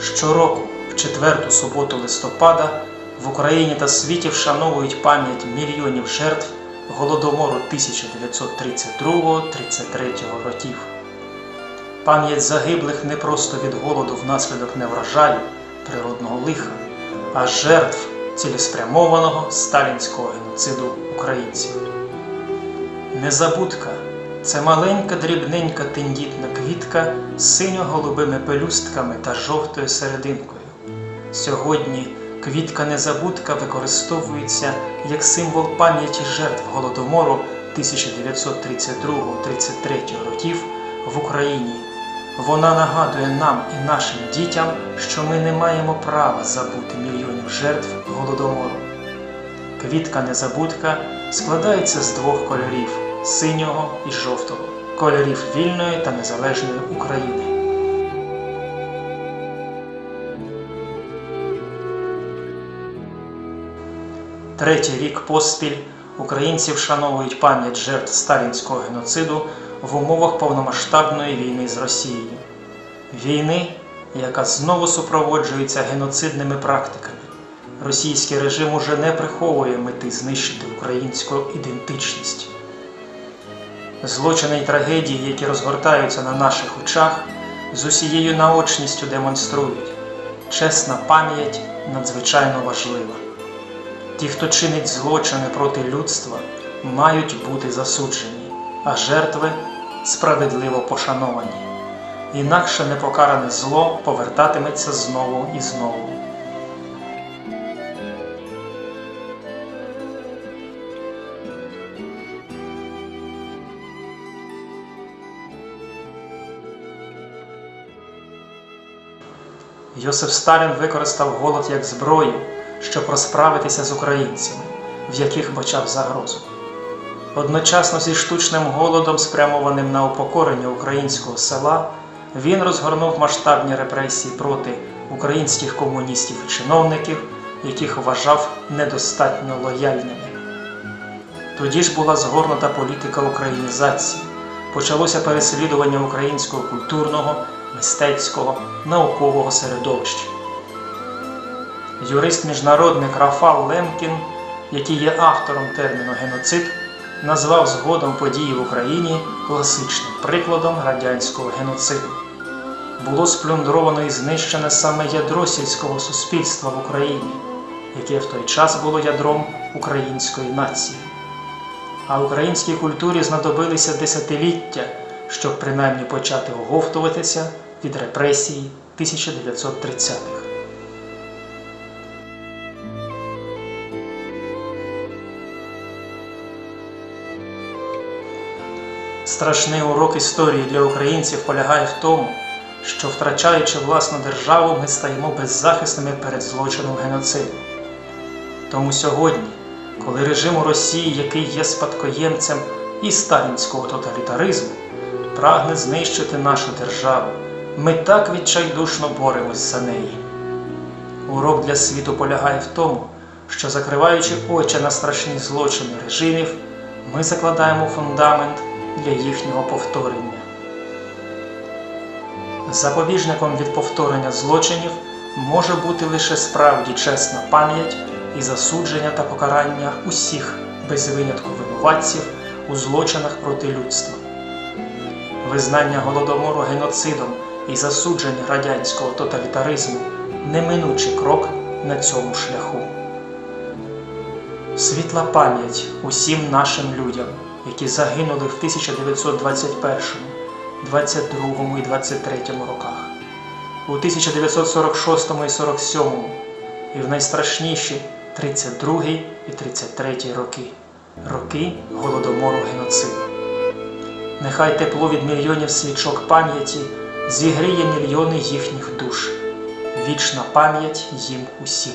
Щороку, в четверту суботу листопада, в Україні та світі вшановують пам'ять мільйонів жертв голодомору 1932-33 років. Пам'ять загиблих не просто від голоду внаслідок неврожаю, природного лиха, а жертв цілеспрямованого сталінського геноциду українців. Незабудка це маленька дрібненька тендітна квітка з синьо-голубими пелюстками та жовтою серединкою. Сьогодні квітка незабудка використовується як символ пам'яті жертв голодомору 1932-33 років в Україні. Вона нагадує нам і нашим дітям, що ми не маємо права забути мільйонів жертв голодомору. Квітка незабудка складається з двох кольорів синього і жовтого, кольорів вільної та незалежної України. Третій рік поспіль українці вшановують пам'ять жертв сталінського геноциду в умовах повномасштабної війни з Росією. Війни, яка знову супроводжується геноцидними практиками. Російський режим уже не приховує мети знищити українську ідентичність. Злочини й трагедії, які розгортаються на наших очах, з усією наочністю демонструють. Чесна пам'ять надзвичайно важлива. Ті, хто чинить злочини проти людства, мають бути засуджені, а жертви справедливо пошановані. Інакше непокаране зло повертатиметься знову і знову. Йосиф Сталін використав голод як зброю, щоб розправитися з українцями, в яких бачав загрозу. Одночасно зі штучним голодом, спрямованим на упокорення українського села, він розгорнув масштабні репресії проти українських комуністів і чиновників, яких вважав недостатньо лояльними. Тоді ж була згорнута політика українізації, почалося переслідування українського культурного, мистецького, наукового середовища. Юрист-міжнародник Рафал Лемкін, який є автором терміну геноцид, назвав згодом події в Україні класичним прикладом радянського геноциду. Було сплюндровано і знищене саме ядро сільського суспільства в Україні, яке в той час було ядром української нації. А українській культурі знадобилися десятиліття, щоб принаймні почати оговтуватися від репресій 1930-х. Страшний урок історії для українців полягає в тому, що, втрачаючи власну державу, ми стаємо беззахисними перед злочином геноциду. Тому сьогодні, коли режим у Росії, який є спадкоємцем і сталінського тоталітаризму, прагне знищити нашу державу, ми так відчайдушно боремось за неї. Урок для світу полягає в тому, що, закриваючи очі на страшні злочини режимів, ми закладаємо фундамент для їхнього повторення. Запобіжником від повторення злочинів може бути лише справді чесна пам'ять і засудження та покарання усіх без винятку винуватців у злочинах проти людства. Визнання голодомору геноцидом і засудження радянського тоталітаризму неминучий крок на цьому шляху. Світла пам'ять усім нашим людям, які загинули в 1921, 22 і 23 роках, у 1946 і 47 і в найстрашніші 32 і 33 роки, роки голодомору геноциду. Нехай тепло від мільйонів свічок пам'яті зігріє мільйони їхніх душ. Вічна пам'ять їм усім.